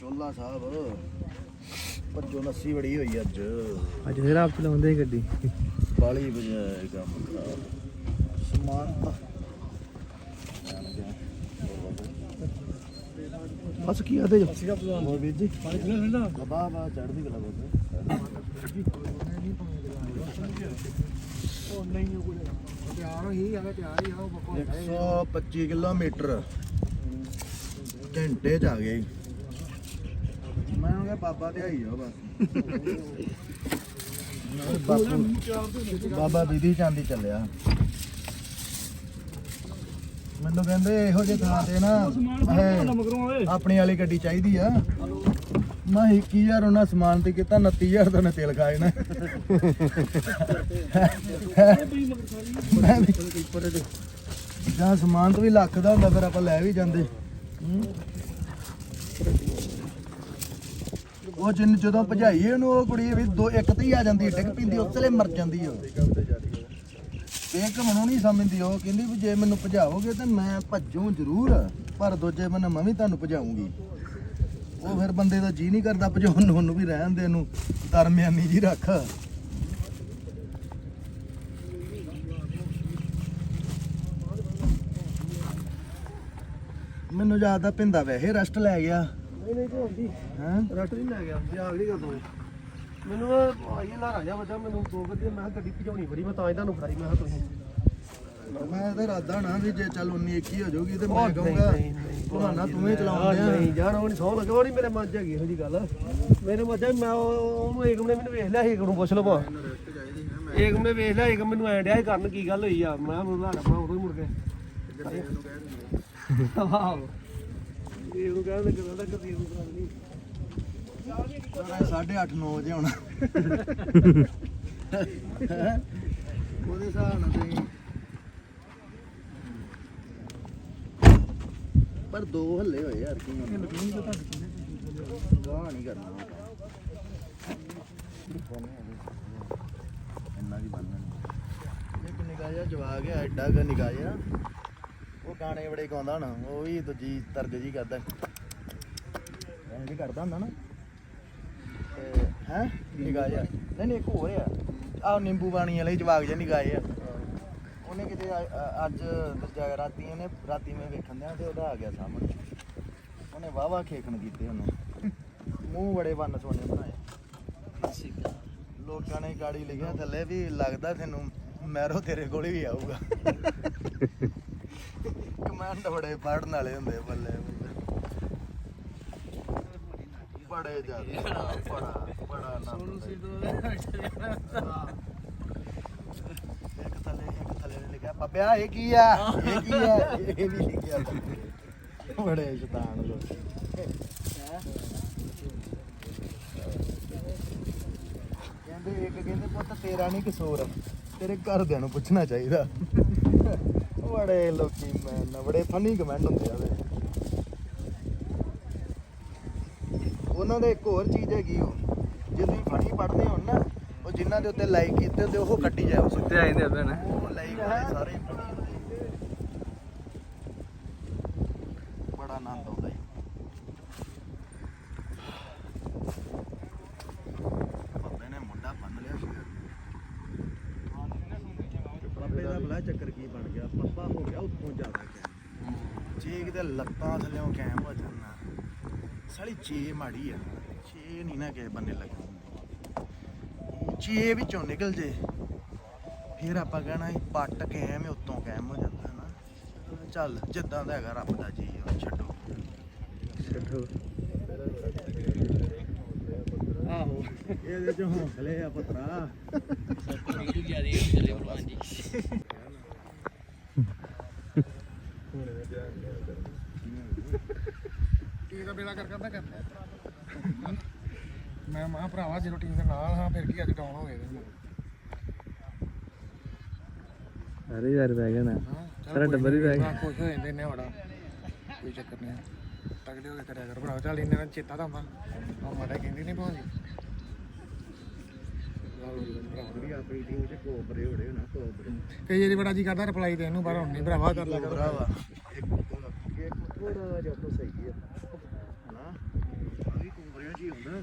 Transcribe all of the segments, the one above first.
ਚੋਲਾ ਸਾਹਿਬ। ਭੱਜੋ ਲੱਸੀ ਬੜੀ ਹੋਈ ਅੱਜ। ਅੱਜ ਫੇਰ ਆਪ ਚਲਾਉਂਦੇ ਗੱਡੀ। ਬਾਲੀ ਵਜੇ ਕੰਮ ਖਰਾਬ ਸਮਾਨ ਤਾਂ ਗਿਆ। ਬਸ ਕੀ ਆਦੇ ਜੋ ਹੋਰ ਵੀਰ ਜੀ। ਪਾਣੀ ਪੀਣਾ ਠੰਡਾ ਬਾਬਾ ਬਾ ਚੜਦੀ ਗਲਾ ਬੋਲ ਉਹ ਨਹੀਂ ਉਹ ਕੋਲੇ ਤਿਆਰ ਹੀ ਆ ਤਿਆਰ ਹੀ ਆ ਉਹ ਬੱਕੋ 125 ਕਿਲੋਮੀਟਰ। ਘੰਟੇ ਚ ਆ ਗਏ। ਮੈਂ ਕਿਹਾ ਬਾਬਾ ਤੇ ਆਈ ਆ ਬਸ। ਬਾਪੂ ਬਾਬਾ ਵਿਧੀ ਚਾਂਦੀ ਚੱਲਿਆ। ਮੈਨੂੰ ਕਹਿੰਦੇ ਇਹੋ ਜਿਹੇ ਥਾਂ ਤੇ ਨਾ ਆਪਣੀ ਵਾਲੀ ਗੱਡੀ ਚਾਹੀਦੀ ਆ। ਮੈਂ 21000 ਉਹਨਾਂ ਸਮਾਨ ਤੇ ਕੀਤਾ 29000 ਦਾ ਉਹਨੇ ਤੇਲ ਖਾਏ ਨਾ। ਜਾਂ ਸਮਾਨ ਤੋਂ ਵੀ ਲੱਖ ਦਾ ਹੁੰਦਾ, ਫਿਰ ਆਪਾਂ ਲੈ ਵੀ ਜਾਂਦੇ। ਉਹ ਜਿੰਨ ਜਦੋਂ ਭਜਾਈਏ ਉਹਨੂੰ, ਉਹ ਕੁੜੀ ਵੀ ਦੋ, ਇੱਕ ਤੇ ਹੀ ਆ ਜਾਂਦੀ, ਡਿੱਗ ਪਿੰਦੀ, ਉਸਲੇ ਮਰ ਜਾਂਦੀ ਉਹ ਇੱਕ ਮਨੋਂ ਨਹੀਂ ਸਮਝਦੀ, ਉਹ ਕਹਿੰਦੀ ਵੀ ਜੇ ਮੈਨੂੰ ਭਜਾਓਗੇ ਤੇ ਮੈਂ ਭੱਜੂ ਜ਼ਰੂਰ, ਪਰ ਦੂਜੇ ਬੰਨੇ ਮੈਂ ਵੀ ਤੁਹਾਨੂੰ ਭਜਾਉਂਗੀ ਉਹ ਫਿਰ ਬੰਦੇ ਦਾ ਜੀ ਨਹੀਂ ਕਰਦਾ, ਭਜਾਉਣ ਨੂੰ, ਉਹਨੂੰ ਵੀ ਰਹਿਣ ਦੇ ਨੂੰ ਦਰਮਿਆਨੀ ਜੀ ਰੱਖ। ਮੈਨੂੰ ਯਾਦ ਆ, ਪਿੰਦਾ ਵੈਸੇ ਰੈਸਟ ਲੈ ਗਿਆ। ਨਹੀਂ ਨਹੀਂ ਤੇ ਹੁੰਦੀ ਹੈਂ? ਰੱਟ ਨਹੀਂ ਲੈ ਗਿਆ ਯਾਦ ਨਹੀਂ ਕਰਦਾ ਮੈਨੂੰ ਆਈ ਲਾ ਰਾਜਾ ਵੱਡਾ ਮੈਨੂੰ ਦੋ ਗੱਡੀ ਮੈਂ ਕਿਹਾ ਗੱਡੀ ਭਜਾਉਣੀ ਬੜੀ ਮੈਂ ਤਾਂ ਹੀ ਤੁਹਾਨੂੰ ਫੜਾਈ ਮੈਂ ਕਿਹਾ ਤੁਸੀਂ। ਮੈਂ ਤਾਂ ਇਰਾਦਾ ਨਾ ਵੀ ਜੇ ਚੱਲ 19 21 ਹੋ ਜਾਊਗੀ ਤੇ ਉਹ ਮੈਂ ਨਹੀਂ, ਕਹੂੰਗਾ ਨਹੀਂ, ਨਹੀਂ। ਬਹਾਨਾ ਤੂੰ ਹੀ ਯਾਰ ਚਲਾਉਂਦਾ ਨਹੀਂ ਯਾਰ ਉਹ ਨਹੀਂ ਸੌ ਲੱਗੇ ਉਹ ਨਹੀਂ ਮੇਰੇ ਮਨ ਚ ਹੈਗੀ ਇਹੋ ਜੀ ਗੱਲ। ਮੇਰੇ ਮਨ ਚ ਮੈਂ ਉਹ- ਉਹਨੂੰ ਏਕਮ ਨੇ ਮੈਨੂੰ ਵੇਖ ਲਿਆ ਏਕਮ ਨੂੰ ਪੁੱਛ ਲਵਾਂ। ਏਕਮ ਨੇ ਵੇਖ ਲਿਆ ਏਕਮ ਮੈਨੂੰ ਐਂ ਡਿਆ ਕਰਨ ਕੀ ਗੱਲ ਹੋਈ ਆ। ਮੈਂ ਉਹਨੂੰ ਮੈਂ ਉਦੋਂ ਹੀ ਮੁੜ ਕੇ। ਵਾਹ ਇਹ ਕਹਿੰਦਾ ਗੱਲ ਨਹੀਂ ਸਾਢੇ 8 9 ਵਜੇ ਆਉਣਾ। ਉਹਦੇ ਹਿਸਾਬ ਨਾਲ ਤੁਸੀਂ ਪਰ ਦੋ ਹੱਲੇ ਹੋਏ ਯਾਰ ਕੀ ਗਾਹ ਨਹੀਂ ਕਰਨਾ ਇੰਨਾ ਕੀ ਬੰਨਣਾ ਇੱਕ ਜਿਹਾ ਜਵਾਗ ਹੈ ਐਡਾ ਕ ਜਿਹਾ। ਉਹ ਗਾਣੇ ਬੜੇ ਗਾਉਂਦਾ ਨਾ, ਉਹ ਵੀ ਦੂਜੀ ਤਰਜ ਜੀ ਕਰਦਾ। ਐਂ ਜੀ ਕਰਦਾ ਹੁੰਦਾ ਨਾ। ਤੇ ਹੈ? ਨਿਗਾਹ ਜਿਹਾ ਨਹੀਂ ਨਹੀਂ, ਇੱਕ ਹੋਰ ਆ। ਆਹ ਨਿੰਬੂ ਪਾਣੀ ਵਾਲੇ ਜਵਾਗ ਜਿਹਾ ਨਿਗਾਹ ਆ। ਉਹਨੇ ਕਿਤੇ ਅੱਜ ਦੂਜਾ ਰਾਤੀ ਉਹਨੇ ਰਾਤੀ ਮੈਂ ਵੇਖਣ ਦਿਆਂ ਤੇ ਉਹਦਾ ਆ ਗਿਆ ਸਾਹਮਣੇ। ਉਹਨੇ ਵਾਵਾ ਖੇਖਣ ਕੀਤੇ ਉਹਨੂੰ। ਮੂੰਹ ਬੜੇ ਬੰਨ ਸੋਨੇ ਬਣਾਏ। ਲੋਕਾਂ ਨੇ ਗਾੜੀ ਲਿਖਿਆ ਥੱਲੇ ਵੀ ਲੱਗਦਾ ਤੈਨੂੰ ਮੈਰੋ ਤੇਰੇ ਕੋਲ ਵੀ ਆਊਗਾ। ਕਮੈਂਟ ਬੜੇ ਪੜਨ ਵਾਲੇ ਹੁੰਦੇ ਬੱਲੇ ਬੱਲੇ। ਬੜੇ ਜ਼ਿਆਦਾ ਬੜਾ ਬੜਾ ਨਾਮ ਇੱਕ ਥੱਲੇ ਇੱਕ ਥੱਲੇ ਨੇ ਲਿਖਿਆ ਪੱਪਿਆ ਇਹ ਕੀ ਆ? ਇਹ ਕੀ ਆ? ਇਹ ਵੀ ਲਿਖਿਆ ਬੜੇ ਸ਼ੈਤਾਨ ਲੋਕ ਕਹਿੰਦੇ ਇੱਕ ਕਹਿੰਦੇ ਪੁੱਤ ਤੇਰਾ ਨਹੀਂ ਕਸੂਰ। ਤੇਰੇ ਘਰਦਿਆਂ ਨੂੰ ਪੁੱਛਣਾ ਚਾਹੀਦਾ। ਬੜੇ ਲੋਕੀ ਮੈਂ ਬੜੇ ਫਨੀ ਕਮੈਂਟ ਹੁੰਦੇ ਆ ਉਹਦੇ ਉਹਨਾਂ ਦੇ ਇੱਕ ਹੋਰ ਚੀਜ਼ ਹੈਗੀ ਉਹ ਜੇ ਤੁਸੀਂ ਫਨੀ ਪੜ੍ਹਦੇ ਹੋ ਨਾ ਉਹ ਜਿਨ੍ਹਾਂ ਦੇ ਉੱਤੇ ਲਾਈਕ ਕੀਤੇ ਹੁੰਦੇ ਉਹ ਕੱਟੀ ਜਾਓ। ਸੁੱਤੇ ਆਏ ਨੇ। ਅੱਬੇ ਉਹ ਲਾਈਕ ਸਾਰੇ funny ਹੁੰਦੇ ਬੜਾ ਆਨੰਦ ਆਉਂਦਾ ਜੀ ਬਾਬੇ ਨੇ ਮੁੰਡਾ ਬੰਨ ਲਿਆ ਸੀ ਬਾਬੇ ਦਾ ਬਲਾ ਚੱਕਰ ਕੀ ਬਣ ਗਿਆ ਪੱਪਾ ਹੋ ਗਿਆ ਉੱਤੋਂ ਜ਼ਿਆਦਾ ਕੈਮ ਜੇ ਕਿਤੇ ਲੱਤਾਂ ਥੱਲੇੋਂ ਕੈਮ ਹੋ ਜਾਣਾ ਸਾਲੀ ਚੇ ਮਾੜੀ ਆ। ਚੇ ਨਹੀਂ ਨਾ ਕਿਸੇ ਬੰਨੇ ਲੱਗੀ ਚੇ ਵਿੱਚੋਂ ਨਿਕਲ ਜੇ। ਫਿਰ ਆਪਾਂ ਕਹਿਣਾ ਇਹ ਪੱਟ ਕੈਮ ਹੈ ਉੱਤੋਂ ਕੈਮ ਹੋ ਜਾਂਦਾ ਨਾ। ਚੱਲ ਜਿੱਦਾਂ ਦਾ ਹੈਗਾ ਰੱਬ ਦਾ ਜੀ ਉਹ ਛੱਡੋ। ਛੱਡੋ। ਆਹੋ। ਇਹਦੇ ਚ ਹੌਸਲੇ ਆ ਪੁੱਤਰਾ। ਟੀਮ ਦਾ ਬੇੜਾ ਕਰ ਕਰਦਾ ਕਰਦਾ ਮੈਂ ਮਾਂ ਭਰਾਵਾ ਜਦੋਂ ਟੀਮ ਦੇ ਨਾਲ ਹਾਂ ਫਿਰ ਕੀ ਅੱਜ ਡਾਊਨ ਹੋ ਗਏ ਨੇ। ਅਰੇ ਯਾਰ ਬਹਿ ਗਿਆ ਨਾ। ਸਾਰਾ ਟੱਬਰ ਹੀ ਬਹਿ ਗਿਆ। ਖੁਸ਼ ਹੋ ਜਾਂਦੇ ਨੇ ਬੜਾ ਕੋਈ ਚੱਕਰ ਨਹੀਂ। ਤਗੜੇ ਹੋ ਕੇ ਕਰਿਆ ਕਰ ਭਰਾ। ਚੱਲ ਇੰਨਾ ਚੇਤਾ ਤਾਂ ਆਉਂਦਾ ਉਹ ਮਾਤਾ ਕਹਿੰਦੀ ਨਹੀਂ ਭਾਜੀ। ਹੋੜੇ ਨਾ ਕਈ ਵਾਰੀ ਬੜਾ ਜੀ ਕਰਦਾ ਰਿਪਲਾਈ ਦੇਣ ਨੂੰ ਪਰ ਹੁਣ ਨਹੀਂ ਭਰਾਵਾ ਕਰ ਕਰ ਭਰਾਵਾ ਇੱਕ ਇੱਕ ਥੋੜਾ ਜਿਹਾ ਤੋਂ ਸਹੀ ਹੈ। ਨਾ ਵਿੱਚ ਹੀ। ਹੁੰਦਾ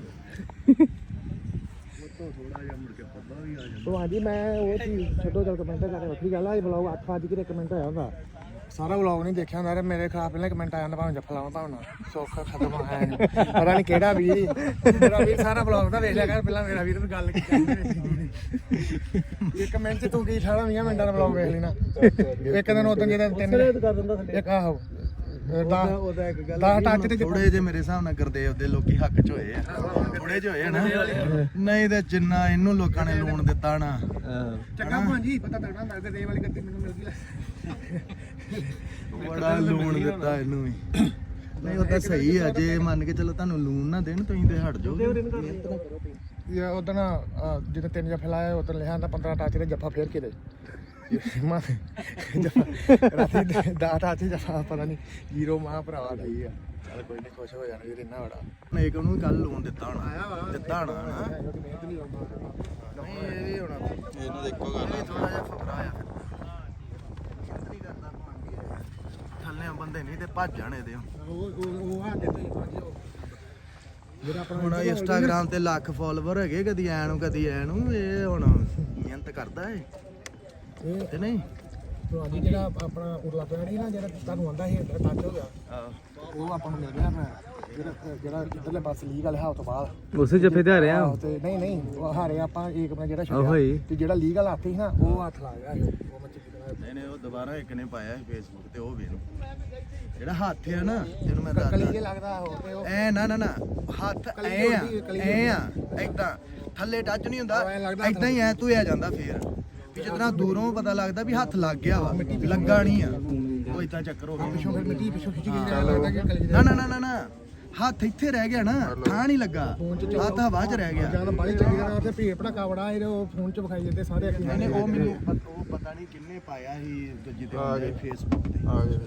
ਉਹ ਤੋਂ ਥੋੜਾ ਜਿਹਾ ਮੁੜ ਕੇ ਪੱਲਾ ਵੀ ਆ ਜਾਂਦਾ। ਭਲਵਾਨ ਜੀ ਮੈਂ ਉਹ ਚੀਜ਼ ਛੱਡੋ ਚਲ ਕਮੈਂਟ ਕਰੇ ਵੱਖਰੀ ਗੱਲ ਆ ਇਹ ਬਲੌਗ 8 ਵਜੇ ਕਿਤੇ ਕਮੈਂਟ ਆਇਆ ਹੁੰਦਾ। ਸਾਰਾ ਬਲੌਗ ਨਹੀਂ ਦੇਖਿਆ ਹੁੰਦਾ ਮੇਰੇ ਖਿਲਾਫ ਪਹਿਲਾਂ ਕਮੈਂਟ ਆ ਜਾਂਦਾ ਭਾਵੇਂ ਜੱਫਾ ਲਾਵਾਂ ਭਾਵੇਂ ਸੁੱਖ ਖਤਮ ਹੈ ਪਤਾ ਨਹੀਂ ਕਿਹੜਾ ਵੀਰ ਮੇਰਾ ਵੀਰ ਸਾਰਾ ਬਲੌਗ ਤਾਂ ਵੇਖ ਲਿਆ ਕਰ ਪਹਿਲਾਂ ਮੇਰਾ ਵੀਰ ਗੱਲ ਕੀਤੀ ਇਹ ਕਮੈਂਟ ਚ ਤੂੰ ਕੀ 18 20 ਮਿੰਟਾਂ ਦਾ ਬਲੌਗ ਵੇਖ ਲੈਣਾ। ਇੱਕ ਦਿਨ ਉਦੋਂ ਜਦੋਂ ਤਿੰਨ ਇੱਕ ਆਹੋ। ਦਾ ਉਹਦਾ ਇੱਕ ਗੱਲ ਦਸ ਟੱਚ ਤੇ ਥੋੜੇ ਜੇ ਮੇਰੇ ਹਿਸਾਬ ਨਾਲ ਗੁਰਦੇਵ ਦੇ ਲੋਕੀ ਹੱਕ ਚ ਹੋਏ ਆ। ਥੋੜੇ ਜਿਹੇ ਹੋਏ ਆ ਨਾ। ਨਹੀਂ ਤੇ ਜਿੰਨਾ ਇਹਨੂੰ ਲੋਕਾਂ ਨੇ ਲੂਣ ਦਿੱਤਾ ਨਾ। ਚੰਗਾ ਭਾਂਜੀ ਪਤਾ ਤਗੜਾ ਮੈਂ ਤੇ ਰੇ ਵਾਲੀ ਗੱਡੀ ਮੈਨੂੰ ਮਿਲ ਗਈ ਬੜਾ ਲੂਣ ਦਿੱਤਾ ਇਹਨੂੰ ਵੀ। ਨਹੀਂ ਉਹ ਤਾਂ ਸਹੀ ਆ ਜੇ ਮੰਨ ਕੇ ਚਲੋ ਤੁਹਾਨੂੰ ਲੂਣ ਨਾ ਦੇਣ ਤੁਸੀਂ ਤੇ ਹਟ ਜਾਓ। ਉਦੋਂ ਜਦੋਂ ਤਿੰਨ ਜਫੇ ਲਾਇਆ ਉਦੋਂ ਲਿਖਿਆ ਹੁੰਦਾ 15 ਟੱਚ ਤੇ ਜੱਫਾ ਫੇਰ ਕੇ ਦੇ ਮਾਂ ਜੱਫਾ ਰਾਤੀ 10 ਟੱਚ ਜੱਫਾ ਪਤਾ ਨਹੀਂ ਜ਼ੀਰੋ ਮਾਂ ਭਰਾਵਾ ਲਈ ਆ। ਚੱਲ ਕੋਈ ਨਹੀਂ ਖੁਸ਼ ਹੋ ਜਾਣਾ ਵੀਰ ਇੰਨਾ ਬੜਾ ਨਹੀਂ ਉਹਨੂੰ ਵੀ ਕੱਲ ਲੂਣ ਦਿੱਤਾ ਹੋਣਾ। ਦਿੱਤਾ ਹੋਣਾ ਨਾ ਮਿਹਨਤ ਨਹੀਂ ਲਾਉਂਦਾ ਨਹੀਂ ਇਹ ਵੀ ਹੋਣਾ। ਇਹਨੂੰ ਦੇਖੋ ਗੱਲ। ਥੋੜਾ ਜਿਹਾ ਫਕਰਾ ਆ ਫਿਰ ਨਹੀਂ ਕਰਦਾ ਥੱਲੇ ਬੰਦੇ ਨਹੀਂ ਤੇ ਭੱਜ ਜਾਣੇ ਦੇ ਉਹ ਉਹ ਉਹ ਆ ਦੇ ਤੋਂ ਭਾਂਜੀ ਉਹ। ਜਿਹੜਾ ਆਪਣਾ ਹੁਣ ਇੰਸਟਾਗ੍ਰam ਤੇ ਲੱਖ ਫਾਲੋਵਰ ਹੈਗੇ ਕਦੀ ਐ ਨੂੰ ਕਦੀ ਐ ਨੂੰ ਇਹ ਹੁਣ ਮਿਹਨਤ ਕਰਦਾ ਏ ਤੇ ਨਹੀਂ। ਤੁਹਾਡੀ ਜਿਹੜਾ ਆਪਣਾ ਉਰਲਾ ਪੈਣੀ ਨਾ ਜਿਹੜਾ ਤੁਹਾਨੂੰ ਆਂਦਾ ਸੀ ਟੱਚ ਹੋ ਗਿਆ ਉਹ ਆਪਾਂ ਨੂੰ ਮਿਲ ਗਿਆ ਮੈਂ ਜਿਹੜਾ ਜਿਹੜਾ ਇਧਰਲੇ ਪਾਸੇ ਲੀਗ ਵਾਲੇ ਹਾਉ ਤੋਂ ਬਾਅਦ। ਉਸੇ ਜੱਫੇ ਤੇ ਹਾਰਿਆ ਆਹੋ ਤੇ ਨਹੀਂ ਨਹੀਂ ਉਹ ਹਾਰੇ ਆਪਾਂ ਇੱਕ ਆਪਣਾ ਜਿਹੜਾ ਉਹੋ ਹੀ। ਛੱਡਿਆ ਤੇ ਜਿਹੜਾ ਲੀਗਲ ਹੱਥ ਸੀ ਨਾ ਉਹ ਹੱਥ ਲਾ ਗਿਆ ਸੀ। ਉਹ ਮੈਂ ਚੰਗੀ ਤਰ੍ਹਾਂ ਨਹੀਂ ਨਹੀਂ ਉਹ ਦੁਬਾਰਾ ਇੱਕ ਨੇ ਪਾਇਆ ਸੀ ਫੇਸਬੁੱਕ ਤੇ ਉਹ ਵੇਖ ਜਿਹੜਾ ਹੱਥ ਆ ਨਾ ਜਿਹਨੂੰ ਮੈਂ ਕਲੀ ਜੇ ਦੱਸਦਾ ਲੱਗਦਾ ਉਹ ਤੇ ਉਹ ਐ ਨਾ ਨਾ ਨਾ ਹੱਥ ਕਲੀ ਐ ਆ ਹੁੰਦੀ ਹੈ, ਕਲੀ ਐ ਆ ਏਦਾਂ। ਥੱਲੇ ਟੱਚ ਨਹੀਂ ਹੁੰਦਾ ਉਹ ਐਂ ਲੱਗਦਾ ਏਦਾਂ ਹੀ ਐ ਧੋਇਆ ਜਾਂਦਾ ਫੇਰ। ਵੀ ਜਿਤਨਾ ਦੂਰੋਂ ਪਤਾ ਲੱਗਦਾ ਵੀ ਹੱਥ ਲੱਗ ਗਿਆ ਵਾ ਲੱਗਾ ਨਹੀਂ ਆ। ਉਹ ਇਦਾਂ ਚੱਕਰ ਹੋ ਪਿੱਛੋਂ ਗਿਆ ਫਿਰ ਮਿੱਟੀ ਪਿੱਛੋਂ ਖਿੱਚ ਕੇ ਲੱਗਦਾ ਕਿ ਨਾ ਨਾ ਨਾ ਨਾ ਨਾ। ਹੱਥ ਇੱਥੇ ਰਹਿ ਗਿਆ ਨਾ ਥਾਂ ਨਹੀਂ ਲੱਗਾ। ਹੱਥ ਹਵਾ 'ਚ ਰਹਿ ਗਿਆ। ਜਾਂ ਤਾਂ ਬਾਲੀ ਚੰਗੀ ਤਰ੍ਹਾਂ ਉੱਥੇ ਭੀੜ ਭੜਕਾ ਬੜਾ ਇਹ ਉਹ ਫੋਨ 'ਚ ਵਿਖਾਈ ਜਾਂਦੇ ਸਾਰੇ ਅੱਖੀਂ ਨਹੀਂ ਨਹੀਂ ਉਹ ਮੈਨੂੰ ਉਹ ਪਤਾ ਨਹੀਂ ਕਿੰਨੇ ਪਾਇਆ ਸੀ ਜਿਹਦੇ ਹੁੰਦੇ ਫੇਸਬੁੱਕ ਤੇ। ਆ ਗਏ।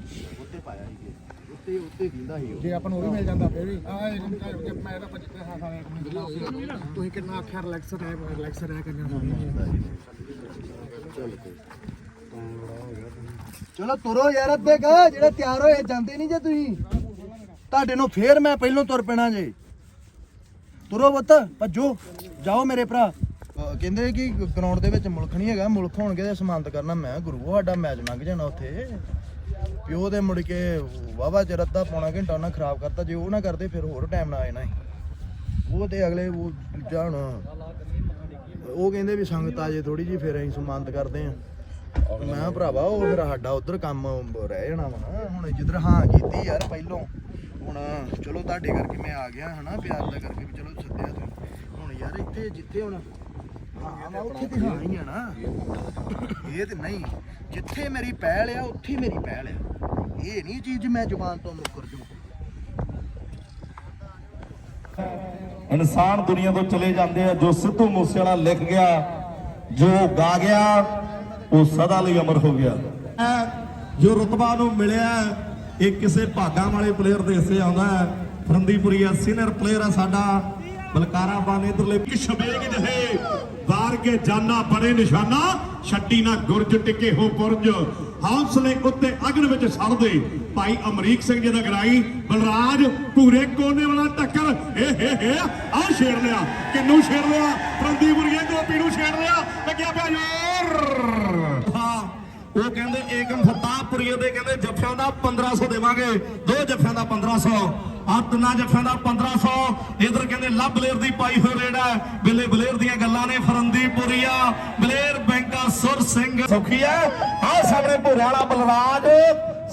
ਉੱਤੇ ਪਾਇਆ ਸੀ ਉੱਤੇ ਉੱਤੇ ਦਿੰਦਾ ਸੀ ਉਹ। ਜੇ ਆਪਾਂ ਨੂੰ ਉਹ ਵੀ ਮਿਲ ਜਾਂਦਾ ਫਿਰ ਵੀ। ਆ ਇਹ ਮੈਂ ਤਾਂ ਪੰਜ ਹਾਂ ਹਾਂ ਤੁਸੀਂ ਕਿੰਨਾ ਆਖਿਆ ਰਿਲੈਕਸ ਰਹਿ ਰਿਲੈਕਸ ਰਹਿ ਕਰਨਾ ਚਲੋ ਤੁਰੋ ਯਾਰ ਅੱਧੇ ਕਾ ਜਿਹੜੇ ਤਿਆਰ ਹੋਏ ਜਾਂਦੇ ਨਹੀਂ ਜੇ ਤੁਸੀਂ। ਤੁਹਾਡੇ ਨੂੰ ਫੇਰ ਮੈਂ ਪਹਿਲੋਂ ਤੁਰ ਪੈਣਾ ਜੇ। ਤੁਰੋ ਬੱਤ ਭੱਜੋ। ਜਾਓ ਮੇਰੇ ਭਰਾ। ਕਹਿੰਦੇ ਕਿ ਗਰਾਊਂਡ ਦੇ ਵਿੱਚ ਮੁਲਕ ਨਹੀਂ ਹੈਗਾ ਮੁਲਕ ਹੋਣਗੇ ਤੇ ਸਮਾਨਤ ਕਰਨਾ ਮੈਂ ਗੁਰੂ ਸਾਡਾ ਮੈਚ ਲੰਘ ਜਾਣਾ ਉੱਥੇ। ਪਿਓ ਦੇ ਮੁੜ ਕੇ ਵਾਵਾ ਚ ਰੱਦਾ ਪੌਣਾ ਘੰਟਾ ਉਹਨਾਂ ਖਰਾਬ ਕਰਤਾ ਜੇ ਉਹ ਨਾ ਕਰਦੇ ਫਿਰ ਹੋਰ ਟਾਈਮ ਨਾ ਆ ਜਾਣਾ ਸੀ ਉਹ ਤੇ ਅਗਲੇ ਉਹ ਜਾਣ ਉਹ ਕਹਿੰਦੇ ਵੀ ਸੰਗਤ ਆ ਜੇ ਥੋੜੀ ਜੀ ਫਿਰ ਅਸੀਂ ਸਮਾਨਤ ਕਰਦੇ ਆ ਮੈਂ ਕਿਹਾ, ਭਰਾਵਾ, ਉਹ ਫਿਰ ਸਾਡਾ ਉਧਰ ਕੰਮ ਰਹਿ ਜਾਣਾ ਵਾ। ਨਾ ਹੁਣ ਜਿੱਧਰ ਹਾਂ ਕੀਤੀ ਯਾਰ, ਪਹਿਲੋਂ। ਹੁਣ ਚਲੋ ਤੁਹਾਡੇ ਕਰਕੇ ਮੈਂ ਆ ਗਿਆ, ਹਨਾ, ਪਿਆਰ ਦਾ ਕਰਕੇ ਵੀ ਚਲੋ ਸੱਦਿਆ ਤੁਸੀਂ। ਹੁਣ ਯਾਰ ਇੱਥੇ ਜਿੱਥੇ ਹੁਣ ਹਾਂ, ਮੈਂ ਉੱਥੇ ਤੇ ਹਾਂ ਹੀ ਆ ਨਾ। ਇਹ ਤੇ ਨਹੀਂ, ਜਿੱਥੇ ਮੇਰੀ ਪਹਿਲ ਆ, ਉੱਥੇ ਮੇਰੀ ਪਹਿਲ ਆ। ਇਹ ਨਹੀਂ ਚੀਜ਼ ਮੈਂ ਜ਼ੁਬਾਨ ਤੋਂ ਮੁੱਕਰ ਜੂ। ਇਨਸਾਨ ਦੁਨੀਆ ਤੋਂ ਚਲੇ ਜਾਂਦੇ ਆ ਜੋ ਸਿੱਧੂ ਮੂਸੇਵਾਲਾ ਲਿਖ ਗਿਆ ਜੋ ਗਾ ਗਿਆ ਉਹ ਸਦਾ ਲਈ ਅਮਰ ਹੋ ਗਿਆ। ਜੋ ਰਤਬਾ ਨੂੰ ਮਿਲਿਆ ਇਹ ਕਿਸੇ ਭਾਗਾਂ ਵਾਲੇ ਪਲੇਅਰ ਦੇ ਹਿੱਸੇ ਆਉਂਦਾ ਹੈ। ਫਰੰਦੀਪੁਰੀਆ ਸੀਨੀਅਰ ਪਲੇਅਰ ਆ ਸਾਡਾ ਬਲਕਾਰਾ ਬਾਨ ਇਧਰਲੇ ਸ਼ਬੇਗ ਜਹੇ ਵਾਰ ਕੇ ਜਾਨਾ ਬਣੇ ਨਿਸ਼ਾਨਾ। ਛੱਡੀ ਨਾ ਗੁਰਜ ਟਿਕੇ ਹੋ ਪੁਰਜ। ਹੌਸਲੇ ਉੱਤੇ ਅਗਨ ਵਿੱਚ ਸੜਦੇ। ਭਾਈ ਅਮਰੀਕ ਸਿੰਘ ਜੀ ਦਾ ਗਰਾਈ, ਬਲਰਾਜ ਪੂਰੇ ਕੋਨੇ ਵਾਲਾ ਟੱਕਰ। ਏ ਹੇ ਹੇ ਆ ਛੇੜ ਲਿਆ। ਕਿੰਨੂੰ ਛੇੜ ਲਿਆ? ਪ੍ਰੰਦੀਪੁਰੀਏ ਗੋਪੀ ਨੂੰ ਛੇੜ ਲਿਆ। ਲੱਗਿਆ ਪਿਆ ਯਾਰ ਹਾਂ, ਉਹ ਕਹਿੰਦੇ ਏਕਮ ਫਤਾਹਪੁਰੀਏ ਦੇ ਕਹਿੰਦੇ ਜੱਫਿਆਂ ਦਾ 1500 ਦੇਵਾਂਗੇ। ਦੋ ਜੱਫਿਆਂ ਦਾ 1500 ਆਹ ਤਿੰਨਾਂ ਜੱਫਿਆਂ ਦਾ 1500 ਇਧਰ ਕਹਿੰਦੇ ਲੱਭ ਬਲੇਰ ਦੀ ਪਾਈ ਹੋਈ ਰੇਡ ਹੈ। ਬਿੱਲੇ ਬਲੇਰ ਦੀਆਂ ਗੱਲਾਂ ਨੇ ਫਰੰਦੀਪੁਰੀਆ। ਬਲੇਰ ਬੈਂਕਾ ਸੁਰ ਸਿੰਘ ਸੁਖੀ ਹੈ। ਆਹ ਸਾਹਮਣੇ ਭੋਰੇ ਵਾਲਾ ਬਲਰਾਜ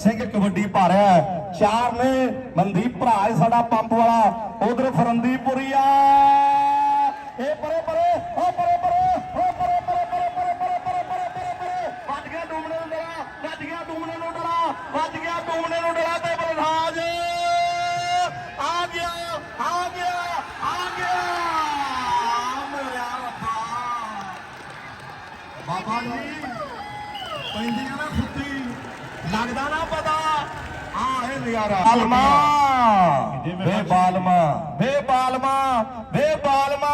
ਸਿੰਘ ਕਬੱਡੀ ਪਾ ਰਿਹਾ ਹੈ। ਚਾਰ ਨੇ ਮਨਦੀਪ ਭਰਾ ਸਾਡਾ ਪੰਪ ਵਾਲਾ। ਉਧਰ ਫਰੰਦੀਪੁਰੀਆ। ਨਾ ਪਤਾ। ਆ ਇਹ ਨਜ਼ਾਰਾ। ਬਾਲਮਾ। ਵੇ ਬਾਲਮਾ ਵੇ ਬਾਲਮਾ ਵੇ ਬਾਲਮਾ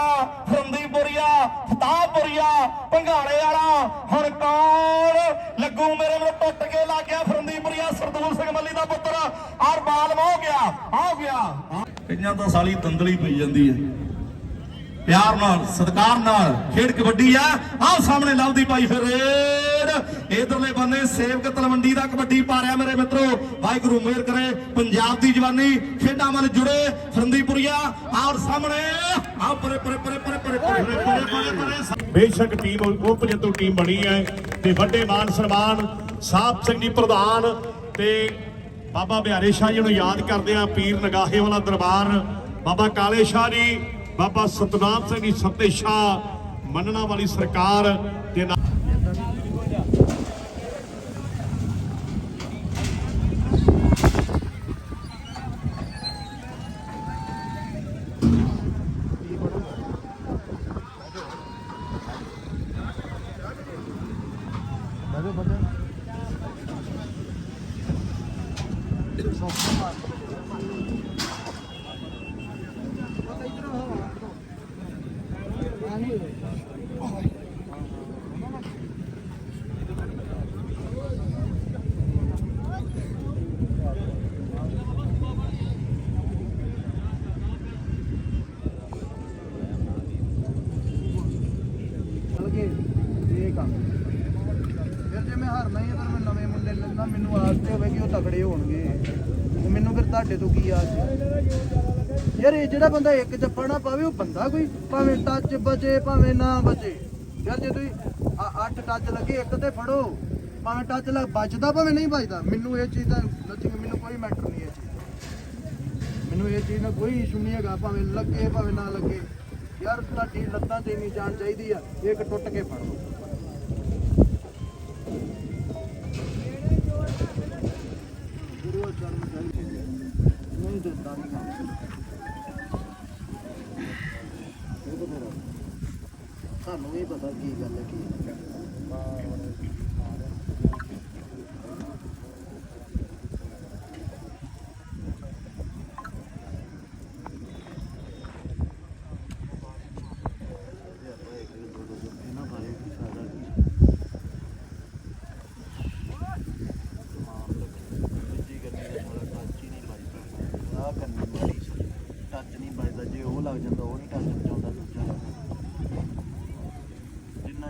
ਫਰੰਦੀਪੁਰੀਆ ਫਤਾਹਪੁਰੀਆ ਭੰਗਾਲੇ ਵਾਲਾ। ਹੁਣ ਕੌਣ ਲੱਗੂ ਮੇਰੇ ਨੂੰ ਟੁੱਟ ਕੇ ਲੱਗ ਗਿਆ ਫਰੰਦੀਪੁਰੀਆ? ਸਰਦੂਲ ਸਿੰਘ ਮੱਲੀ ਦਾ ਪੁੱਤਰ। ਆਰ ਬਾਲਮਾ ਹੋ ਗਿਆ ਆ ਗਿਆ। ਕਈਆਂ ਤਾਂ ਸਾਲੀ ਤੰਦਲੀ ਪਈ ਜਾਂਦੀ ਹੈ। ਪਿਆਰ ਨਾਲ ਸਤਿਕਾਰ ਨਾਲ ਖੇਡ ਕਬੱਡੀ ਆ ਆਹ ਸਾਹਮਣੇ ਲੱਭਦੀ ਪਾਈ ਫਿਰ ਰੇਡ ਇਧਰਲੇ ਬੰਨੇ ਸੇਵਕ ਤਲਵੰਡੀ ਦਾ ਕਬੱਡੀ ਪਾ ਰਿਹਾ ਮੇਰੇ ਮਿੱਤਰੋ ਵਾਹਿਗੁਰੂ ਮਿਹਰ ਕਰੇ ਪੰਜਾਬ ਦੀ ਜਵਾਨੀ ਖੇਡਾਂ ਵੱਲ ਜੁੜੇ ਫਰੰਦੀਪੁਰੀਆ ਆਹ ਸਾਹਮਣੇ ਆਹ ਪਰੇ ਪਰੇ ਪਰੇ ਪਰੇ ਪਰੇ ਪਰੇ ਪਰੇ ਪਰੇ ਬੇਸ਼ੱਕ ਟੀਮ ਉਪ ਜੰਤੂ ਟੀਮ ਬਣੀ ਹੈ ਤੇ ਵੱਡੇ ਮਾਨ ਸਨਮਾਨ ਸਾਹਿਬ ਸਿੰਘ ਜੀ ਪ੍ਰਧਾਨ ਤੇ ਬਾਬਾ ਬਿਹਾਰੀ ਸ਼ਾਹ ਜੀ ਨੂੰ ਯਾਦ ਕਰਦੇ ਆ ਪੀਰ ਨਗਾਹੇ ਵਾਲਾ ਦਰਬਾਰ ਬਾਬਾ ਕਾਲੇ ਸ਼ਾਹ ਜੀ ਬਾਬਾ ਸਤਨਾਮ ਸਿੰਘ ਜੀ ਸਤਿ ਸ਼ਾਹ ਮੰਨਣਾ ਵਾਲੀ ਸਰਕਾਰ ਤੇ ਨਾਲ ਬਲਕਿ ਇਹ ਕੰਮ ਫਿਰ ਜੇ ਮੈਂ ਹਾਰਨਾ ਹੀ ਆ ਫਿਰ ਮੈਂ ਨਵੇਂ ਮੁੰਡੇ ਲੈਂਦਾ ਮੈਨੂੰ ਆਸ ਤੇ ਹੋਵੇ ਕਿ ਉਹ ਤਕੜੇ ਹੋਣਗੇ। ਮੈਨੂੰ ਫਿਰ ਤੁਹਾਡੇ ਤੋਂ ਕੀ ਆਸ ਹੈ? ਯਾਰ ਇਹ ਜਿਹੜਾ ਬੰਦਾ ਇੱਕ ਜੱਫਾ ਨਾ ਪਾਵੇ, ਉਹ ਬੰਦਾ ਕੋਈ ਭਾਵੇਂ ਟੱਚ ਬਚੇ ਭਾਵੇਂ ਨਾ ਬਚੇ ਯਾਰ ਜੇ ਤੁਸੀਂ ਆ- ਟੱਚ ਲੱਗੇ, ਇੱਕ ਤੇ ਫੜੋ। ਭਾਵੇਂ ਟੱਚ ਲੱਗ ਬਚਦਾ ਭਾਵੇਂ ਨਹੀਂ ਬਚਦਾ ਮੈਨੂੰ ਇਹ ਚੀਜ਼ ਦਾ ਨਥਿੰਗ ਮੈਨੂੰ ਕੋਈ ਮੈਟਰ ਨਹੀਂ ਇਹ ਚੀਜ਼ ਮੈਨੂੰ ਇਹ ਚੀਜ਼ ਨਾਲ ਕੋਈ ਇਸ਼ੂ ਨਹੀਂ ਹੈਗਾ, ਭਾਵੇਂ ਲੱਗੇ, ਭਾਵੇਂ ਨਾ ਲੱਗੇ। ਯਾਰ ਤੁਹਾਡੀ ਲੱਤਾਂ ਤੇ ਨਹੀਂ ਜਾਣ ਚਾਹੀਦੀ ਆ ਇੱਕ ਟੁੱਟ ਕੇ ਫੜੋ ਲਓ। ਗੁਰੂ ਚਰਨ ਚਾਹੀਦੀ ਹੈ। ਨਹੀਂ ਦਿੰਦਾ ਨਹੀਂ ਸਾਨੂੰ ਵੀ ਪਤਾ ਕੀ ਗੱਲ ਹੈ ਕੀ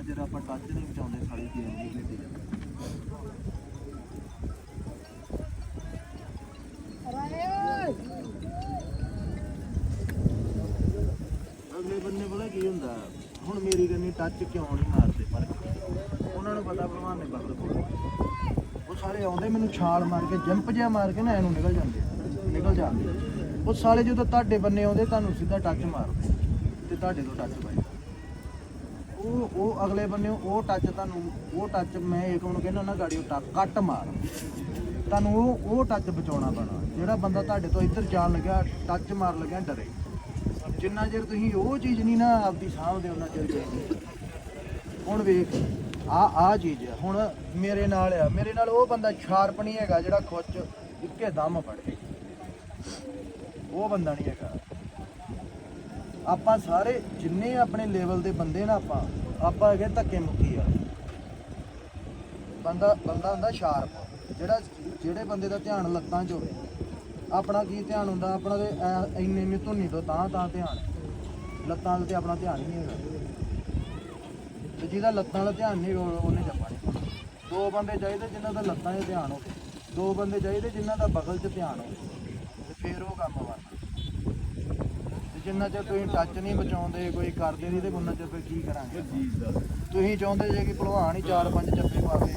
ਚਿਰ ਆਪਾਂ ਟੱਚ ਨਹੀਂ ਬਚਾਉਂਦੇ ਸਾਡੀ ਗੇਮ ਨਹੀਂ ਖੇਡੀ ਅਗਲੇ ਬੰਨੇ ਪਤਾ ਕੀ ਹੁੰਦਾ? ਹੁਣ ਮੇਰੀ ਗੰਨੀ ਟੱਚ ਕਿਉਂ ਨਹੀਂ ਮਾਰਦੇ ਪਰ ਉਹਨਾਂ ਨੂੰ ਪਤਾ ਭਲਵਾਨ ਨੇ ਬਦਲ ਉਹ ਸਾਰੇ ਆਉਂਦੇ ਮੈਨੂੰ ਛਾਲ ਮਾਰ ਕੇ, ਜੰਪ ਜਿਹਾ ਮਾਰ ਕੇ ਨਾ ਇਹਨੂੰ ਨਿਕਲ ਜਾਂਦੇ ਨਿਕਲ ਜਾਂਦੇ। ਉਹ ਸਾਰੇ ਜਦੋਂ ਤੁਹਾਡੇ ਬੰਨੇ ਆਉਂਦੇ, ਤੁਹਾਨੂੰ ਸਿੱਧਾ ਟੱਚ ਮਾਰਦੇ। ਤੇ ਤੁਹਾਡੇ ਤੋਂ ਟੱਚ ਪਾਈ। ਉਹ ਉਹ ਅਗਲੇ ਬੰਨੇ ਉਹ ਟੱਚ ਤੁਹਾਨੂੰ, ਉਹ ਟੱਚ ਮੈਂ ਇੱਕ ਨੂੰ ਕਹਿੰਦਾ ਨਾ ਗਾੜੀ ਉਹ ਕੱਟ ਮਾਰ। ਤੁਹਾਨੂੰ ਉਹ ਉਹ ਟੱਚ ਬਚਾਉਣਾ ਪੈਣਾ। ਜਿਹੜਾ ਬੰਦਾ ਤੁਹਾਡੇ ਤੋਂ ਇੱਧਰ ਜਾਣ ਲੱਗਿਆ ਟੱਚ ਮਾਰ ਲੱਗਿਆ, ਡਰੇ। ਜਿੰਨਾ ਚਿਰ ਤੁਸੀਂ ਉਹ ਚੀਜ਼ ਨਹੀਂ ਨਾ ਆਪਦੀ ਸਾਹਮਣੇ ਉਹਨਾਂ ਚਿਰ ਜਾਏਗੀ ਹੁਣ ਵੇਖ, ਆ ਆ ਚੀਜ਼ ਆ। ਹੁਣ ਮੇਰੇ ਨਾਲ ਆ। ਮੇਰੇ ਨਾਲ ਉਹ ਬੰਦਾ ਸ਼ਾਰਪ ਨਹੀਂ ਹੈਗਾ ਜਿਹੜਾ ਖੁੱਚ ਇੱਕੇ ਦਮ ਫੜ ਫੜੇ ਉਹ ਬੰਦਾ ਨਹੀਂ ਹੈਗਾ। ਆਪਾਂ ਸਾਰੇ ਜਿੰਨੇ ਆਪਣੇ ਲੈਵਲ ਦੇ ਬੰਦੇ ਨਾ ਆਪਾਂ ਆਪਾਂ ਹੈਗੇ ਧੱਕੇ ਮੁੱਕੀ ਆ। ਬੰਦਾ ਬੰਦਾ ਹੁੰਦਾ ਸ਼ਾਰਪ ਜਿਹੜਾ, ਜਿਹੜੇ ਬੰਦੇ ਦਾ ਧਿਆਨ ਲੱਤਾਂ 'ਚ ਹੋਵੇ। ਆਪਣਾ ਕੀ ਧਿਆਨ ਹੁੰਦਾ, ਆਪਣਾ ਤੇ ਐ- ਇੰਨੇ ਇੰਨੇ ਧੁੰਨੀ ਤੋਂ ਤਾਂ ਤਾਂ ਧਿਆਨ। ਲੱਤਾਂ 'ਤੇ ਆਪਣਾ ਧਿਆਨ ਹੀ ਨਹੀਂ ਹੈਗਾ। ਤੇ ਜਿਹਦਾ ਲੱਤਾਂ ਦਾ ਧਿਆਨ ਨਹੀਂ ਉਹ- ਉਹਨੇ ਜੱਪਾ ਨਹੀਂ। ਦੋ ਬੰਦੇ ਚਾਹੀਦੇ ਜਿਨ੍ਹਾਂ ਦਾ ਲੱਤਾਂ 'ਚ ਧਿਆਨ ਹੋਵੇ। ਦੋ ਬੰਦੇ ਚਾਹੀਦੇ ਜਿਨ੍ਹਾਂ ਦਾ ਬਗਲ 'ਚ ਧਿਆਨ ਹੋਵੇ। ਤੇ ਫਿਰ ਉਹ ਕੰਮ ਬਣਦਾ ਜਿੰਨਾ ਚਿਰ ਤੁਸੀਂ ਟੱਚ ਨਹੀਂ ਬਚਾਉਂਦੇ ਕੋਈ ਕਰਦੇ ਨਹੀਂ ਤੇ ਉਹਨਾਂ ਚਿਰ ਫਿਰ ਕੀ ਕਰਾਂਗੇ? ਤੁਸੀਂ ਚਾਹੁੰਦੇ ਜੇ ਕਿ ਭਲਵਾਨ ਹੀ ਚਾਰ ਪੰਜ ਜੱਫੇ ਪਾਵੇ